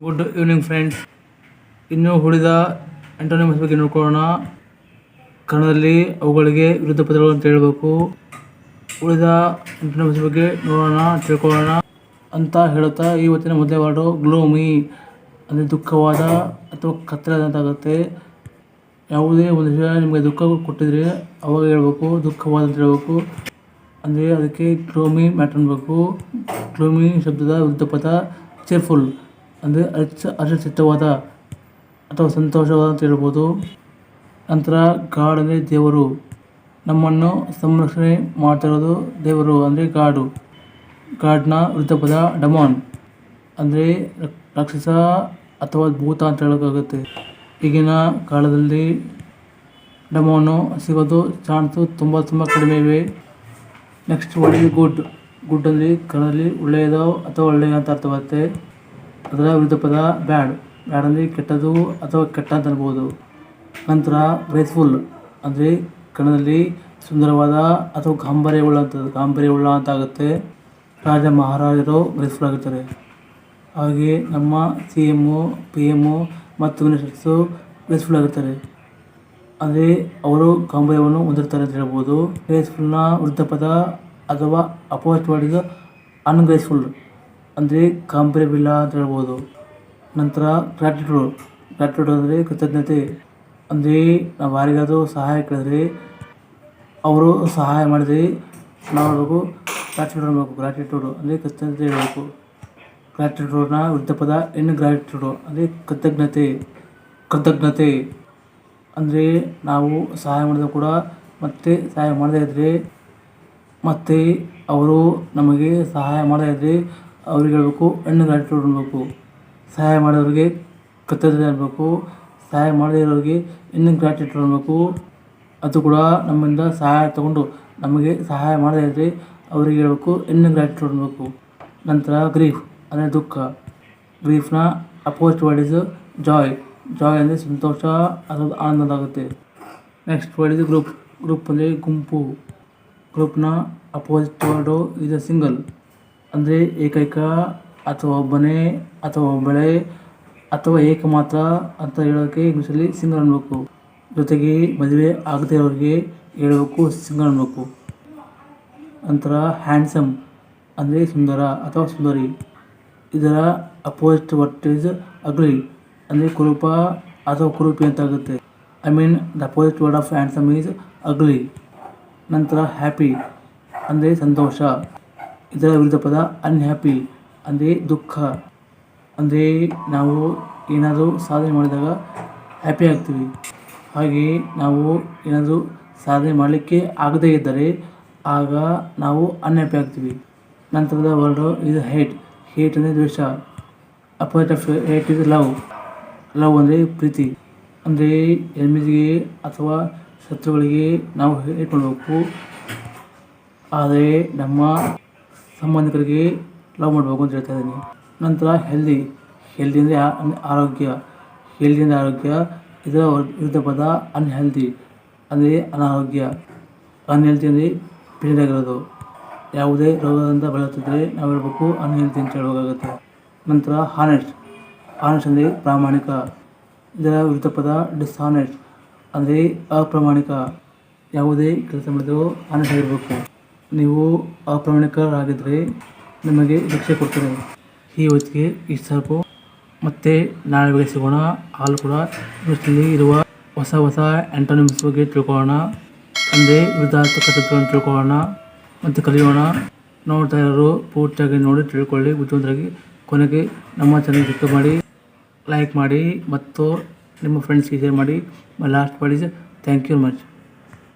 Good evening friends ಇನ್ನು ಉಳಿದ ಆಂಟೋನಿಮಸ್ ಬಗ್ಗೆ ನೋಡ್ಕೊಳ್ಳೋಣ. ಕನ್ನಡದಲ್ಲಿ ಅವುಗಳಿಗೆ ವಿರುದ್ಧ ಪದಗಳು ಅಂತ ಹೇಳಬೇಕು. ಉಳಿದ ಆಂಟೋನಿಮಸ್ ಬಗ್ಗೆ ನೋಡೋಣ, ತಿಳ್ಕೊಳ್ಳೋಣ ಅಂತ ಹೇಳುತ್ತಾ ಇವತ್ತಿನ ಮೊದಲೇ ವಾರ್ಡು ಗ್ಲೋಮಿ, ಅಂದರೆ ದುಃಖವಾದ ಅಥವಾ ಕತ್ತಲಾದಂತಾಗುತ್ತೆ ಯಾವುದೇ ಒಂದು ವಿಷಯ ನಿಮಗೆ ದುಃಖ ಕೊಟ್ಟಿದ್ರೆ ಅವಾಗ ಹೇಳ್ಬೇಕು, ದುಃಖವಾದ ಅಂತ ಹೇಳ್ಬೇಕು. ಅಂದರೆ ಅದಕ್ಕೆ ಗ್ಲೋಮಿ ಮ್ಯಾಟರ್ ಅನ್ಬೇಕು. ಗ್ಲೋಮಿ ಶಬ್ದದ ವಿರುದ್ಧ ಪದ ಚೇರ್ಫುಲ್ ಅಂದರೆ ಅಚ್ಚ ಹರ್ಷಚಿತ್ತವಾದ ಅಥವಾ ಸಂತೋಷವಾದ ಅಂತ ಹೇಳ್ಬೋದು. ನಂತರ ಗಾಡ್ ಅಂದರೆ ದೇವರು ನಮ್ಮನ್ನು ಸಂರಕ್ಷಣೆ ಮಾಡ್ತಿರೋದು ದೇವರು ಅಂದರೆ ಗಾಡು. ಗಾಡ್ನ ವೃದ್ಧ ಪದ ಡಮಾನ್ ಅಂದರೆ ರಾಕ್ಷಸ ಅಥವಾ ಭೂತ ಅಂತ ಹೇಳೋಕ್ಕಾಗುತ್ತೆ. ಈಗಿನ ಕಾಲದಲ್ಲಿ ಡಮೋನು ಸಿಗೋದು ಚಾನ್ಸು ತುಂಬ ತುಂಬ ಕಡಿಮೆ ಇವೆ. ನೆಕ್ಸ್ಟ್ ಒಳ್ಳೆಯ ಗುಡ್ ಗುಡ್ ಅಂದರೆ ಕನ್ನಡದಲ್ಲಿ ಒಳ್ಳೆಯದೋ ಅಥವಾ ಒಳ್ಳೆಯ ಅಂತ ಅರ್ಥವಾಗುತ್ತೆ. ಅದರ ವಿರುದ್ಧ ಪದ ಬ್ಯಾಡ್. ಬ್ಯಾಡ್ ಅಂದರೆ ಕೆಟ್ಟದು ಅಥವಾ ಕೆಟ್ಟ ಅಂತ ಅನ್ಬೋದು. ನಂತರ ಗ್ರೇಸ್ಫುಲ್ ಅಂದರೆ ಕನ್ನಡದಲ್ಲಿ ಸುಂದರವಾದ ಅಥವಾ ಗಾಂಭೀರ್ಯವುಳ್ಳಂಥದ್ದು ಉಳ್ಳ ಅಂತ ಆಗುತ್ತೆ ರಾಜ ಮಹಾರಾಜರು ಗ್ರೇಸ್ಫುಲ್ ಆಗಿರ್ತಾರೆ. ಹಾಗೆ ನಮ್ಮ ಸಿ ಎಮ್ಮು ಪಿ ಎಮ್ಮು ಮತ್ತು ಮಿನಿಸ್ಟರ್ಸು ಗ್ರೇಸ್ಫುಲ್ ಆಗಿರ್ತಾರೆ. ಅಂದರೆ ಅವರು ಗಾಂಭೀರ್ಯವನ್ನು ಹೊಂದಿರ್ತಾರೆ ಅಂತ ಹೇಳ್ಬೋದು. ಗ್ರೇಸ್ಫುಲ್ನ ವೃದ್ಧ ಪದ ಅಥವಾ ಅಪೋಸ್ಟ್ ವರ್ಡ್ ಅನ್ಗ್ರೇಸ್ಫುಲ್ ಅಂದರೆ ಗಾಂಭೀರ್ಯವಿಲ್ಲ ಅಂತ ಹೇಳ್ಬೋದು. ನಂತರ ಗ್ರ್ಯಾಟಿಟ್ಯೂಡ್ ಗ್ರ್ಯಾಟಿಟ್ಯೂಡ್ ಅಂದರೆ ಕೃತಜ್ಞತೆ. ಅಂದರೆ ನಾವು ಯಾರಿಗಾದರೂ ಸಹಾಯ ಕೇಳಿದ್ರೆ ಅವರು ಸಹಾಯ ಮಾಡಿದರೆ ನಾವು ಹೇಳಬೇಕು ಗ್ರ್ಯಾಟಿಟ್ಯೂಡ್ ಅನ್ನಬೇಕು ಗ್ರ್ಯಾಟಿಟ್ಯೂಡು ಅಂದರೆ ಕೃತಜ್ಞತೆ ಹೇಳಬೇಕು. ಗ್ರ್ಯಾಟಿಟ್ಯೂಡ್ನ ವೃದ್ಧ ಪದ ಇನ್ ಗ್ರ್ಯಾಟಿಟ್ಯೂಡು ಅಂದರೆ ಕೃತಜ್ಞತೆ. ಕೃತಜ್ಞತೆ ಅಂದರೆ ನಾವು ಸಹಾಯ ಮಾಡಿದ್ರು ಕೂಡ ಮತ್ತೆ ಸಹಾಯ ಮಾಡದೇ ಇದ್ದರೆ ಮತ್ತು ಅವರು ನಮಗೆ ಸಹಾಯ ಮಾಡದೇ ಇದ್ದರೆ ಅವ್ರಿಗೆ ಹೇಳಬೇಕು, ಹೆಣ್ಣು ಗ್ರ್ಯಾಟಿಟ್ಯೂಡ್ ಅನ್ಬೇಕು ಸಹಾಯ ಮಾಡೋರಿಗೆ ಕೃತಜ್ಞತೆ ಇರಬೇಕು ಸಹಾಯ ಮಾಡದೇ ಇರೋರಿಗೆ ಹೆಣ್ಣು ಗ್ರ್ಯಾಟಿಟ್ಯೂಡ್ ಅನ್ಬೇಕು ಅದು ಕೂಡ ನಮ್ಮಿಂದ ಸಹಾಯ ತಗೊಂಡು ನಮಗೆ ಸಹಾಯ ಮಾಡದೇ ಇದ್ದರೆ ಅವರಿಗೆ ಹೇಳಬೇಕು ಹೆಣ್ಣು ಗ್ರ್ಯಾಟಿಟ್ಯೂಡ್ ಅನ್ಬೇಕು ನಂತರ ಗ್ರೀಫ್ ಅಂದರೆ ದುಃಖ. ಗ್ರೀಫ್ನ opposite word is joy joy ಅಂದರೆ ಸಂತೋಷ ಅಥವಾ ಆನಂದದಾಗುತ್ತೆ next word is group group ಅಂದರೆ ಗುಂಪು. ಗ್ರೂಪ್ನ ಅಪೋಸಿಟ್ ವರ್ಡು ಇದು ಸಿಂಗಲ್ ಅಂದರೆ ಏಕೈಕ ಅಥವಾ ಒಬ್ಬನೇ ಅಥವಾ ಒಬ್ಬಳೇ ಅಥವಾ ಏಕ ಮಾತ್ರ ಅಂತ ಹೇಳೋಕ್ಕೆ ಇಂಗ್ಲೀಷಲ್ಲಿ ಸಿಂಗಲ್ ಅನ್ಬೇಕು ಜೊತೆಗೆ ಮದುವೆ ಆಗದೇ ಇರೋರಿಗೆ ಹೇಳಬೇಕು ಸಿಂಗಲ್ ಅನ್ಬೇಕು ನಂತರ ಹ್ಯಾಂಡ್ಸಮ್ ಅಂದರೆ ಸುಂದರ ಅಥವಾ ಸುಂದರಿ. ಇದರ ಅಪೋಸಿಟ್ ವರ್ಟ್ ಇಸ್ ಅಗ್ಲಿ ಅಂದರೆ ಕುರುಪ ಅಥವಾ ಕುರುಪಿ ಅಂತ ಆಗುತ್ತೆ I mean the opposite word of handsome is ugly ನಂತರ ಹ್ಯಾಪಿ ಅಂದರೆ ಸಂತೋಷ. ಇದರ ವಿರುದ್ಧ ಪದ ಅನ್ಹ್ಯಾಪಿ ಅಂದರೆ ದುಃಖ, ಅಂದರೆ ನಾವು ಏನಾದರೂ ಸಾಧನೆ ಮಾಡಿದಾಗ ಹ್ಯಾಪಿ ಆಗ್ತೀವಿ. ಹಾಗೆಯೇ ನಾವು ಏನಾದರೂ ಸಾಧನೆ ಮಾಡಲಿಕ್ಕೆ ಆಗದೇ ಇದ್ದರೆ ಆಗ ನಾವು ಅನ್ಹ್ಯಾಪಿ ಆಗ್ತೀವಿ. ನಂತರದ ವರ್ಡು ಇಸ್ ಹೇಟ್ ಹೇಟ್ ಅಂದರೆ ದ್ವೇಷ. Opposite of hate is love love ಅಂದರೆ ಪ್ರೀತಿ. ಅಂದರೆ ಎನಿಮಿಸ್ಗೆ ಅಥವಾ ಶತ್ರುಗಳಿಗೆ ನಾವು ಹೇಟ್ ಮಾಡಬೇಕು ಆದರೆ ನಮ್ಮ ಸಂಬಂಧಿಕರಿಗೆ ಲವ್ ಮಾಡಬೇಕು ಅಂತ ಹೇಳ್ತಾ ಇದ್ದೀನಿ. ನಂತರ ಹೆಲ್ದಿ ಹೆಲ್ದಿ ಅಂದರೆ ಆರೋಗ್ಯ. ಹೆಲ್ದಿ ಅಂದರೆ ಆರೋಗ್ಯ, ಇದರ ವಿರುದ್ಧ ಪದ ಅನ್ಹೆಲ್ದಿ ಅಂದರೆ ಅನಾರೋಗ್ಯ. ಅನ್ಹೆಲ್ದಿ ಅಂದರೆ ಆಗಿರೋದು ಯಾವುದೇ ರೋಗದಿಂದ ಬಳಲುತ್ತಿದ್ದರೆ ನಾವು ಹೇಳಬೇಕು ಅನ್ಹೆಲ್ದಿ ಅಂತ ಹೇಳಬೇಕಾಗುತ್ತೆ. ನಂತರ ಹಾನೆಸ್ಟ್ ಹಾನೆಸ್ಟ್ ಅಂದರೆ ಪ್ರಾಮಾಣಿಕ. ಇದರ ವಿರುದ್ಧ ಪದ ಡಿಸ್ಹಾನೆಸ್ಟ್ ಅಂದರೆ ಅಪ್ರಾಮಾಣಿಕ. ಯಾವುದೇ ಕೆಲಸ ಮಾಡಿದರೂ ಹಾನೆಸ್ಟ್ ಆಗಿರಬೇಕು. ನೀವು ಅಪ್ರಾಮಾಣಿಕರಾಗಿದ್ದರೆ ನಿಮಗೆ ಶಿಕ್ಷೆ ಕೊಡ್ತೇನೆ. ಈ ಹೊತ್ತಿಗೆ ಇಷ್ಟು ಸಾಕು ಮತ್ತೆ ನಾಳೆ ಬೆಳೆ ಸಿಗೋಣ. ಹಾಲು ಕೂಡ ಇವತ್ತಲ್ಲಿ ಇರುವ ಹೊಸ ಹೊಸ ಆ್ಯಂಟೋನಿಮ್ಸ್ ಬಗ್ಗೆ ತಿಳ್ಕೊಳ್ಳೋಣ. ಅಂದರೆ ವಿಧಾರ್ಥ ತತ್ವವನ್ನು ತಿಳ್ಕೊಳ್ಳೋಣ ಮತ್ತು ಕಲಿಯೋಣ. ನೋಡ್ತಾ ಇರೋರು ಪೂರ್ತಿಯಾಗಿ ನೋಡಿ ತಿಳ್ಕೊಳ್ಳಿ. ಬುದ್ಧಿವಂತರಾಗಿ ಕೊನೆಗೆ ನಮ್ಮ ಚಾನಲ್ ಕ್ಲಿಕ್ ಮಾಡಿ ಲೈಕ್ ಮಾಡಿ ಮತ್ತು ನಿಮ್ಮ ಫ್ರೆಂಡ್ಸ್ಗೆ ಶೇರ್ ಮಾಡಿ. ಲಾಸ್ಟ್ ಮಾಡಿ ಥ್ಯಾಂಕ್ ಯು ಮಚ್